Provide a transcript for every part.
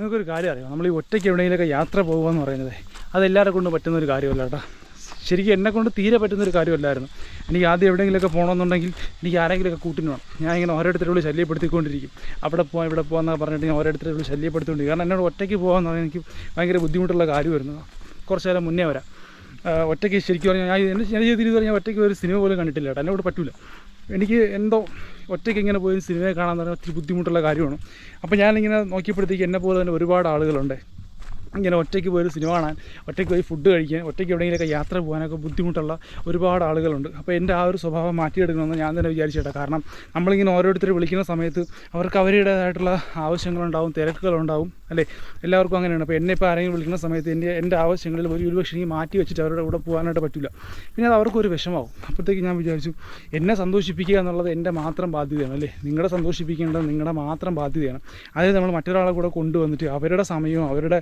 നിങ്ങൾക്കൊരു കാര്യം അറിയാം? നമ്മൾ ഈ ഒറ്റയ്ക്ക് എവിടെയെങ്കിലൊക്കെ യാത്ര പോകുക എന്ന് പറയുന്നത് അതെല്ലാവരെ കൊണ്ട് പറ്റുന്ന ഒരു കാര്യമല്ല കേട്ടോ. ശരിക്കും എന്നെ കൊണ്ട് തീരെ പറ്റുന്ന ഒരു കാര്യമല്ലായിരുന്നു. എനിക്ക് ആദ്യം എവിടെയെങ്കിലുമൊക്കെ പോകണമെന്നുണ്ടെങ്കിൽ എനിക്ക് ആരെങ്കിലുമൊക്കെ കൂട്ടിന് വേണം. ഞാൻ ഇങ്ങനെ ഓരോരുത്തരോട് ശല്യപ്പെടുത്തിക്കൊണ്ടിരിക്കും. അവിടെ പോകാം ഇവിടെ പോകാമെന്നൊക്കെ പറഞ്ഞിട്ട് ഞാൻ ഓരോരുത്തരോട് ശല്യപ്പെടുത്തിക്കൊണ്ടിരിക്കും. കാരണം എന്നോട് ഒറ്റയ്ക്ക് പോകാമെന്ന് പറഞ്ഞാൽ എനിക്ക് ഭയങ്കര ബുദ്ധിമുട്ടുള്ള കാര്യമായിരുന്നു. കുറച്ച് നേരം മുന്നേ വരാം. ഒറ്റയ്ക്ക് ശരിക്കും പറഞ്ഞാൽ ഞാൻ എന്റെ ജീവിതത്തിൽ ഞാൻ ഒറ്റയ്ക്ക് ഒരു സിനിമ പോലും കണ്ടിട്ടില്ല കേട്ടോ. എന്നോട് പറ്റൂല. എനിക്ക് എന്തോ ഒറ്റയ്ക്ക് ഇങ്ങനെ പോയി സിനിമയെ കാണാൻ പറഞ്ഞാൽ ഒത്തിരി ബുദ്ധിമുട്ടുള്ള കാര്യമാണ്. അപ്പോൾ ഞാനിങ്ങനെ നോക്കിയപ്പോഴത്തേക്ക് എന്നെ പോലെ തന്നെ ഒരുപാട് ആളുകളുണ്ട്. ഇങ്ങനെ ഒറ്റയ്ക്ക് പോയി സിനിമ കാണാൻ ഒറ്റയ്ക്ക് പോയി ഫുഡ് കഴിക്കാൻ ഒറ്റയ്ക്ക് എവിടെയെങ്കിലുമൊക്കെ യാത്ര പോകാനൊക്കെ ബുദ്ധിമുട്ടുള്ള ഒരുപാട് ആളുകളുണ്ട്. അപ്പോൾ എന്റെ ആ ഒരു സ്വഭാവം മാറ്റിയെടുക്കണമെന്ന് ഞാൻ തന്നെ വിചാരിച്ചേട്ടാ. കാരണം നമ്മളിങ്ങനെ ഓരോരുത്തർ വിളിക്കുന്ന സമയത്ത് അവർക്ക് അവരുടേതായിട്ടുള്ള ആവശ്യങ്ങളുണ്ടാവും തിരക്കുകളുണ്ടാവും. അല്ലേ? എല്ലാവർക്കും അങ്ങനെയാണ്. അപ്പോൾ എന്നെ ഇപ്പോൾ ആരെങ്കിലും വിളിക്കുന്ന സമയത്ത് എന്റെ എന്റെ ആവശ്യങ്ങളിൽ ഒരു ഒരുപക്ഷെ എനിക്ക് മാറ്റി വെച്ചിട്ട് അവരുടെ കൂടെ പോകാനായിട്ട് പറ്റില്ല പിന്നെ അത് അവർക്കൊരു വിഷമാവും. അപ്പോഴത്തേക്ക് ഞാൻ വിചാരിച്ചു എന്നെ സന്തോഷിപ്പിക്കുക എന്നുള്ളത് എന്റെ മാത്രം ബാധ്യതയാണ് അല്ലേ? നിങ്ങളെ സന്തോഷിപ്പിക്കേണ്ടത് നിങ്ങളുടെ മാത്രം ബാധ്യതയാണ്. അതായത് നമ്മൾ മറ്റൊരാളെ കൂടെ കൊണ്ടുവന്നിട്ട് അവരുടെ സമയവും അവരുടെ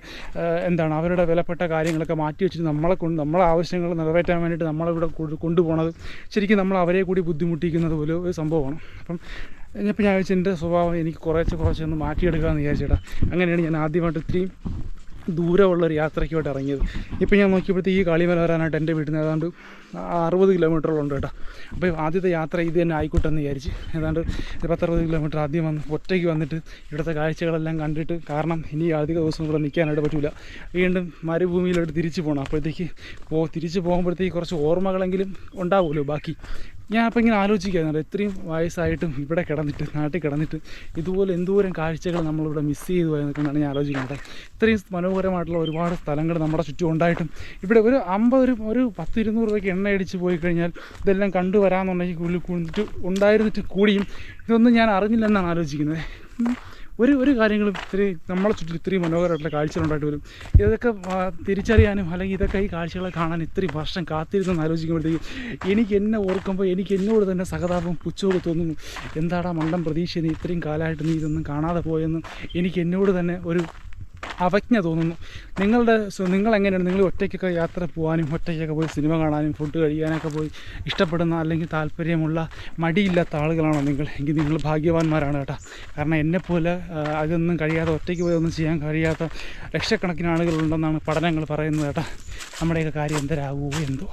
എന്താണ് അവരുടെ വിലപ്പെട്ട കാര്യങ്ങളൊക്കെ മാറ്റി വെച്ചിട്ട് നമ്മളെ കൊണ്ട് നമ്മളെ ആവശ്യങ്ങൾ നിറവേറ്റാൻ വേണ്ടിയിട്ട് നമ്മളെ ഇവിടെ കൊണ്ടുപോകണത് ശരിക്കും നമ്മൾ അവരെ കൂടി ബുദ്ധിമുട്ടിക്കുന്നത് പോലെ ഒരു സംഭവമാണ്. അപ്പം ഇനിയിപ്പോൾ ഞാൻ വെച്ചാൽ എന്റെ സ്വഭാവം എനിക്ക് കുറച്ച് കുറച്ചൊന്ന് മാറ്റിയെടുക്കാമെന്ന് വിചാരിച്ചേട്ടാ. അങ്ങനെയാണ് ഞാൻ ആദ്യമായിട്ട് ഇത്രയും ദൂരമുള്ളൊരു യാത്രയ്ക്കോട്ട് ഇറങ്ങിയത്. ഇപ്പം ഞാൻ നോക്കിയപ്പോഴത്തേക്ക് ഈ കാളിമല വരാനായിട്ട് എന്റെ വീട്ടിൽ നിന്ന് ഏതാണ്ട് അറുപത് കിലോമീറ്ററോളം ഉണ്ട് കേട്ടോ. അപ്പോൾ ആദ്യത്തെ യാത്ര ഇത് തന്നെ ആയിക്കോട്ടെ എന്ന് വിചാരിച്ച് ഏതാണ്ട് പത്തറുപത് കിലോമീറ്റർ ആദ്യം വന്ന് ഒറ്റയ്ക്ക് വന്നിട്ട് ഇവിടുത്തെ കാഴ്ചകളെല്ലാം കണ്ടിട്ട് കാരണം ഇനി അധിക ദിവസം ഇവിടെ നിൽക്കാനായിട്ട് പറ്റില്ല വീണ്ടും മരുഭൂമിയിലോട്ട് തിരിച്ചു പോകണം അപ്പോഴത്തേക്ക് പോ തിരിച്ച് പോകുമ്പോഴത്തേക്ക് കുറച്ച് ഓർമ്മകളെങ്കിലും ഉണ്ടാവുമല്ലോ ബാക്കി. ഞാൻ അപ്പോൾ ഇങ്ങനെ ആലോചിക്കുകയായിരുന്നു ഇത്രയും വയസ്സായിട്ടും ഇവിടെ കിടന്നിട്ട് നാട്ടിൽ കിടന്നിട്ട് ഇതുപോലെ എന്തോരം കാഴ്ചകൾ നമ്മളിവിടെ മിസ് ചെയ്തു പോയെന്നൊക്കെയാണ് ഞാൻ ആലോചിക്കുന്നത് ഇത്രയും മനോഹരമായിട്ടുള്ള ഒരുപാട് സ്ഥലങ്ങൾ നമ്മുടെ ചുറ്റും ഉണ്ടായിട്ടും ഇവിടെ ഒരു അമ്പത് ഒരു ഒരു പത്ത് ഇരുന്നൂറ് രൂപയ്ക്ക് എണ്ണ അടിച്ച് പോയി കഴിഞ്ഞാൽ ഇതെല്ലാം കണ്ടു വരാമെന്നുണ്ടെങ്കിൽ ഉള്ളിൽ കുന്നിട്ട് ഉണ്ടായിരുന്നിട്ട് കൂടിയും ഇതൊന്നും ഞാൻ അറിഞ്ഞില്ലെന്നാണ് ആലോചിക്കുന്നത്. ഒരു ഒരു കാര്യങ്ങളും ഇത്രയും നമ്മളെ ചുറ്റും ഇത്രയും മനോഹരമായിട്ടുള്ള കാഴ്ചകളുണ്ടായിട്ട് വരും. ഇതൊക്കെ തിരിച്ചറിയാനും അല്ലെങ്കിൽ ഇതൊക്കെ ഈ കാഴ്ചകളെ കാണാൻ ഇത്രയും വർഷം കാത്തിരുന്നെന്ന് ആലോചിക്കുമ്പോഴത്തേക്കും എനിക്ക് എന്നെ ഓർക്കുമ്പോൾ എനിക്ക് എന്നോട് തന്നെ സഹതാപം പുച്ചോട് തോന്നുന്നു. എന്താടാ മണ്ടം പ്രതീക്ഷ നീ ഇത്രയും കാലമായിട്ട് നീ ഇതൊന്നും കാണാതെ പോയെന്നും. എനിക്ക് എന്നോട് തന്നെ ഒരു അവജ്ഞ തോന്നുന്നു. നിങ്ങളുടെ നിങ്ങൾ എങ്ങനെയാണ് നിങ്ങൾ ഒറ്റയ്ക്കൊക്കെ യാത്ര പോകാനും ഒറ്റയ്ക്കൊക്കെ പോയി സിനിമ കാണാനും ഫുഡ് കഴിക്കാനൊക്കെ പോയി ഇഷ്ടപ്പെടുന്ന അല്ലെങ്കിൽ താല്പര്യമുള്ള മടിയില്ലാത്ത ആളുകളാണോ നിങ്ങൾ? എങ്കിൽ നിങ്ങൾ ഭാഗ്യവാന്മാരാണ് കേട്ടോ. കാരണം എന്നെപ്പോലെ അതൊന്നും കഴിയാതെ ഒറ്റയ്ക്ക് പോയി ഒന്നും ചെയ്യാൻ കഴിയാത്ത ലക്ഷക്കണക്കിന് ആളുകളുണ്ടെന്നാണ് പഠനങ്ങൾ പറയുന്നത് കേട്ടോ. നമ്മുടെയൊക്കെ കാര്യം എന്തരാകുമോ എന്തോ.